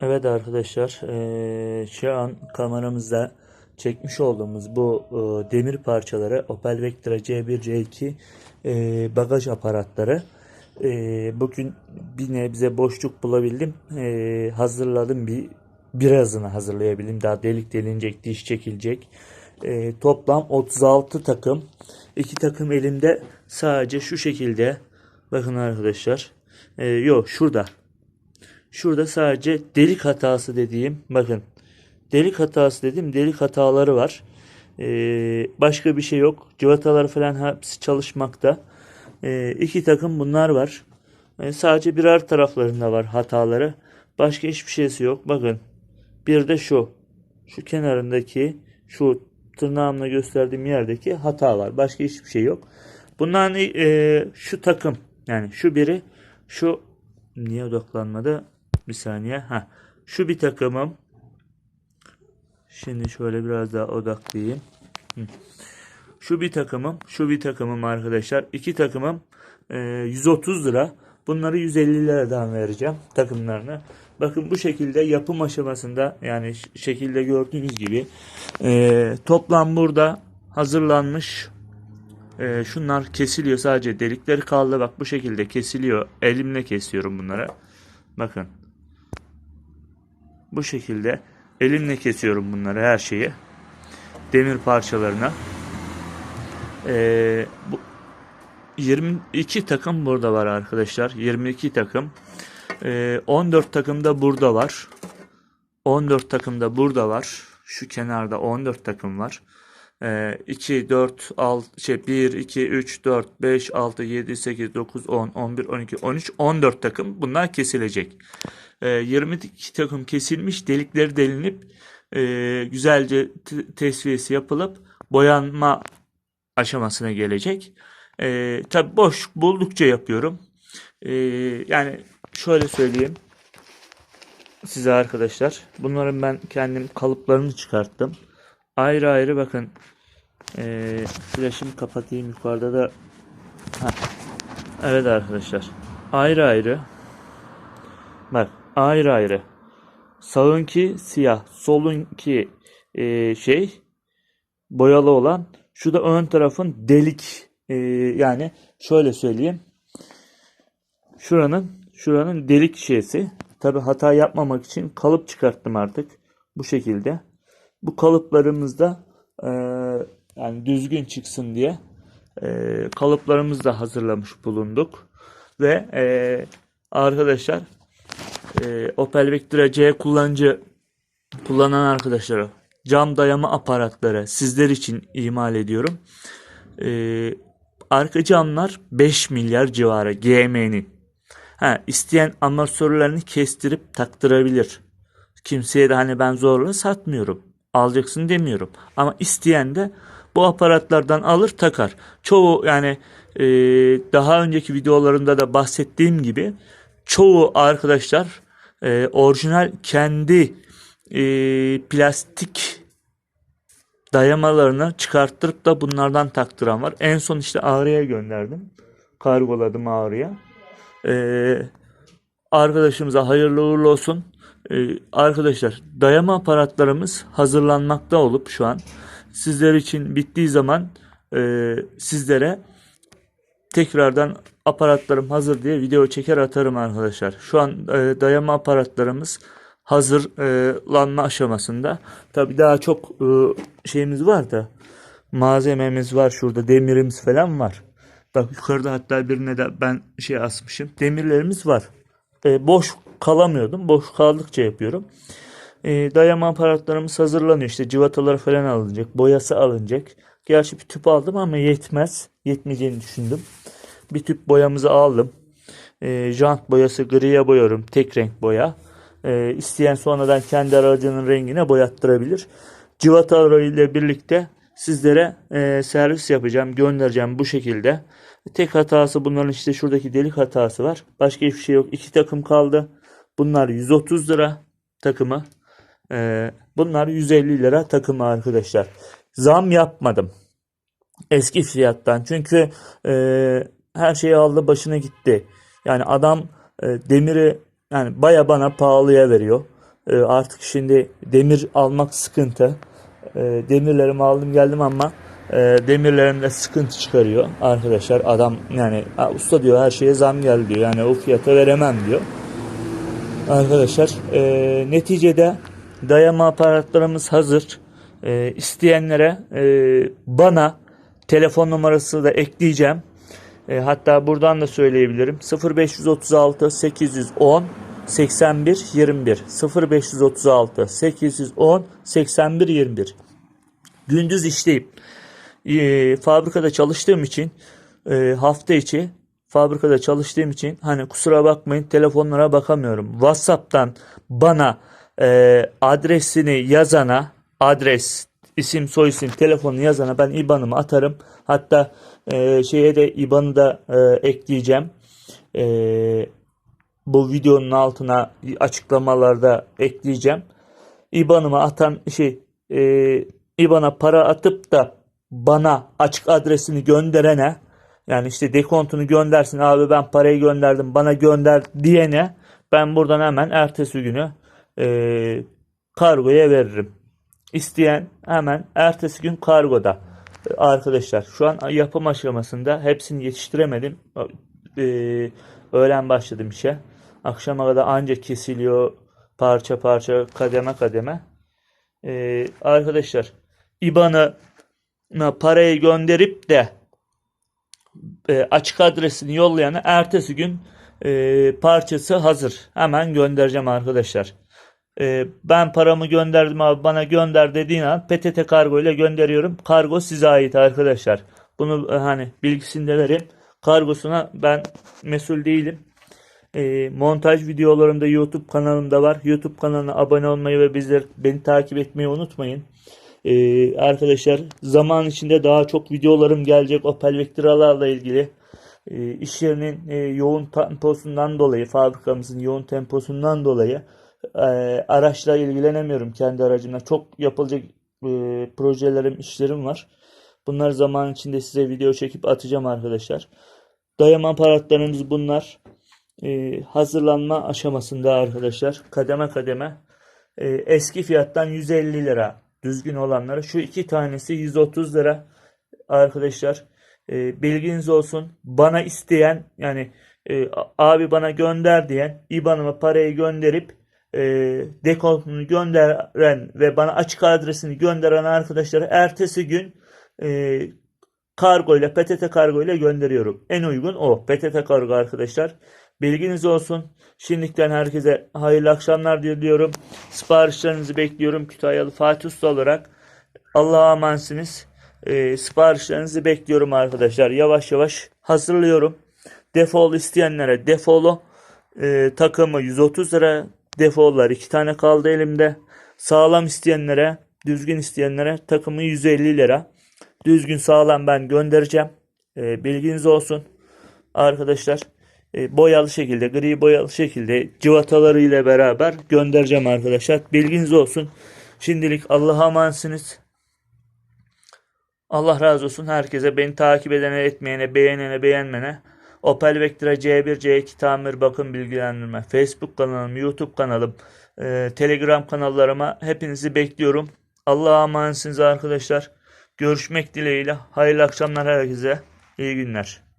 Evet arkadaşlar, eee, şu an kameramızda çekmiş olduğumuz bu eee, demir parçaları Opel Vectra C1 C2 eee, bagaj aparatları. Bugün bir nebze boşluk bulabildim. Hazırladım bir birazını hazırlayabildim. Daha delik delinecek, diş çekilecek. Toplam 36 takım. İki takım elimde sadece şu şekilde. Bakın arkadaşlar. Yok şurada. Şurada sadece delik hatası dediğim bakın delik hatası dedim delik hataları var. Ee, başka bir şey yok. Cıvatalar falan hepsi çalışmakta. Ee, iki takım bunlar var. Ee, sadece birer taraflarında var hataları. Başka hiçbir şeysi yok. Bakın bir de şu. Şu kenarındaki şu tırnağımla gösterdiğim yerdeki hata var. Başka hiçbir şey yok. Bunların e, şu takım yani şu biri şu niye odaklanmadı? Bir saniye. Ha. Şu bir takımım. Şimdi şöyle biraz daha odaklayayım. Şu bir takımım. Şu bir takımım arkadaşlar. İki takımım e, 130 lira. Bunları 150 liradan vereceğim takımlarını. Bakın bu şekilde yapım aşamasında yani şekilde gördüğünüz gibi e, toplam burada hazırlanmış e, şunlar kesiliyor sadece delikleri kaldı bak bu şekilde kesiliyor elimle kesiyorum bunları bakın bu şekilde elimle kesiyorum bunları her şeyi. Demir parçalarına. Ee, bu 22 takım burada var arkadaşlar. 22 takım. Ee, 14 takım da burada var. 14 takım da burada var. Şu kenarda 14 takım var. Ee, 2, 4, 6, şey 1, 2, 3, 4, 5, 6, 7, 8, 9, 10, 11, 12, 13, 14 takım bunlar kesilecek. Ee, 22 takım kesilmiş delikleri delinip e, güzelce tesviyesi yapılıp boyanma aşamasına gelecek. Ee, tabi boş buldukça yapıyorum. Ee, yani şöyle söyleyeyim size arkadaşlar. Bunların ben kendim kalıplarını çıkarttım. Ayrı ayrı bakın. Ee, flaşımı kapatayım yukarıda da. Heh. Evet arkadaşlar. Ayrı ayrı. Bak ayrı ayrı. Sağınki siyah, solunki e, şey boyalı olan. Şu da ön tarafın delik. E, yani şöyle söyleyeyim. Şuranın şuranın delik şeysi. Tabi hata yapmamak için kalıp çıkarttım artık. Bu şekilde. Bu kalıplarımızda e, yani düzgün çıksın diye e, kalıplarımızı da hazırlamış bulunduk. Ve e, arkadaşlar e, Opel Vectra C kullanıcı kullanan arkadaşlara cam dayama aparatları sizler için imal ediyorum. E, arka camlar 5 milyar civarı GM'nin. Ha, isteyen amortisörlerini kestirip taktırabilir. Kimseye de hani ben zorla satmıyorum. Alacaksın demiyorum. Ama isteyen de bu aparatlardan alır takar. Çoğu yani e, daha önceki videolarında da bahsettiğim gibi çoğu arkadaşlar e, orijinal kendi e, plastik dayamalarını çıkarttırıp da bunlardan taktıran var. En son işte Ağrı'ya gönderdim. Kargoladım Ağrı'ya. Ee, arkadaşımıza hayırlı uğurlu olsun. Ee, arkadaşlar dayama aparatlarımız hazırlanmakta olup şu an sizler için bittiği zaman e, sizlere tekrardan aparatlarım hazır diye video çeker atarım arkadaşlar. Şu an e, dayama aparatlarımız hazırlanma aşamasında. Tabi daha çok e, şeyimiz var da malzememiz var şurada demirimiz falan var. Bak yukarıda hatta birine de ben şey asmışım. Demirlerimiz var. E, boş kalamıyordum. Boş kaldıkça yapıyorum. E, dayama aparatlarımız hazırlanıyor. İşte civataları falan alınacak. Boyası alınacak. Gerçi bir tüp aldım ama yetmez. Yetmeyeceğini düşündüm. Bir tüp boyamızı aldım. E, jant boyası griye boyuyorum. Tek renk boya. E, isteyen sonradan kendi aracının rengine boyattırabilir. Civatalarıyla birlikte sizlere e, servis yapacağım. Göndereceğim bu şekilde. Tek hatası bunların işte şuradaki delik hatası var. Başka hiçbir şey yok. İki takım kaldı. Bunlar 130 lira takımı. E, bunlar 150 lira takımı arkadaşlar. Zam yapmadım. Eski fiyattan. Çünkü e, her şeyi aldı başına gitti. Yani adam e, demiri yani baya bana pahalıya veriyor. E, artık şimdi demir almak sıkıntı. E, demirlerimi aldım geldim ama e, demirlerimde sıkıntı çıkarıyor arkadaşlar. Adam yani "Ha, usta diyor her şeye zam geldi diyor. Yani o fiyata veremem diyor. Arkadaşlar e, neticede dayama aparatlarımız hazır. E, isteyenlere e, bana telefon numarası da ekleyeceğim. E, hatta buradan da söyleyebilirim. 0536 810 81 21 0536 810 81 21 Gündüz işleyip e, fabrikada çalıştığım için e, hafta içi fabrikada çalıştığım için hani kusura bakmayın telefonlara bakamıyorum. WhatsApp'tan bana e, adresini yazana adres isim soyisim telefonu yazana ben IBAN'ımı atarım. Hatta e, şeye de IBAN'ı da e, ekleyeceğim. E, bu videonun altına açıklamalarda ekleyeceğim. IBAN'ıma atan şey e, IBAN'a para atıp da bana açık adresini gönderene yani işte dekontunu göndersin abi ben parayı gönderdim bana gönder diyene ben buradan hemen ertesi günü e, kargoya veririm. İsteyen hemen ertesi gün kargoda. Arkadaşlar şu an yapım aşamasında hepsini yetiştiremedim. E, öğlen başladım işe. Akşama kadar anca kesiliyor parça parça kademe kademe. E, arkadaşlar IBAN'ı parayı gönderip de e, açık adresini yollayana ertesi gün e, parçası hazır. Hemen göndereceğim arkadaşlar. E, ben paramı gönderdim abi bana gönder dediğin an PTT kargo ile gönderiyorum. Kargo size ait arkadaşlar. Bunu e, hani bilgisini de vereyim. Kargosuna ben mesul değilim. E, montaj videolarım da YouTube kanalımda var. YouTube kanalına abone olmayı ve bizler beni takip etmeyi unutmayın. Ee, arkadaşlar zaman içinde daha çok videolarım gelecek Opel Vectra'larla ilgili. Ee, iş yerinin e, yoğun temposundan dolayı, fabrikamızın yoğun temposundan dolayı e, araçla ilgilenemiyorum kendi aracımla. Çok yapılacak e, projelerim, işlerim var. Bunlar zaman içinde size video çekip atacağım arkadaşlar. Dayama aparatlarımız bunlar. Ee, hazırlanma aşamasında arkadaşlar. Kademe kademe. Ee, eski fiyattan 150 lira düzgün olanları. Şu iki tanesi 130 lira arkadaşlar. E, bilginiz olsun. Bana isteyen yani e, abi bana gönder diyen IBAN'ıma parayı gönderip e, dekontunu gönderen ve bana açık adresini gönderen arkadaşlara ertesi gün e, kargo ile PTT kargo ile gönderiyorum. En uygun o. PTT kargo arkadaşlar. Bilginiz olsun. Şimdiden herkese hayırlı akşamlar diliyorum. Siparişlerinizi bekliyorum. Kütahyalı Fatih Usta olarak. Allah'a emanetsiniz. Ee, siparişlerinizi bekliyorum arkadaşlar. Yavaş yavaş hazırlıyorum. Defol isteyenlere defolu e, takımı 130 lira. Defollar iki tane kaldı elimde. Sağlam isteyenlere, düzgün isteyenlere takımı 150 lira. Düzgün sağlam ben göndereceğim. E, bilginiz olsun. Arkadaşlar e, boyalı şekilde, gri boyalı şekilde cıvataları ile beraber göndereceğim arkadaşlar. Bilginiz olsun. Şimdilik Allah'a emanetsiniz. Allah razı olsun herkese. Beni takip edene, etmeyene, beğenene, beğenmene. Opel Vectra C1, C2 tamir bakım bilgilendirme. Facebook kanalım, YouTube kanalım, e, Telegram kanallarıma hepinizi bekliyorum. Allah'a emanetsiniz arkadaşlar. Görüşmek dileğiyle. Hayırlı akşamlar herkese. İyi günler.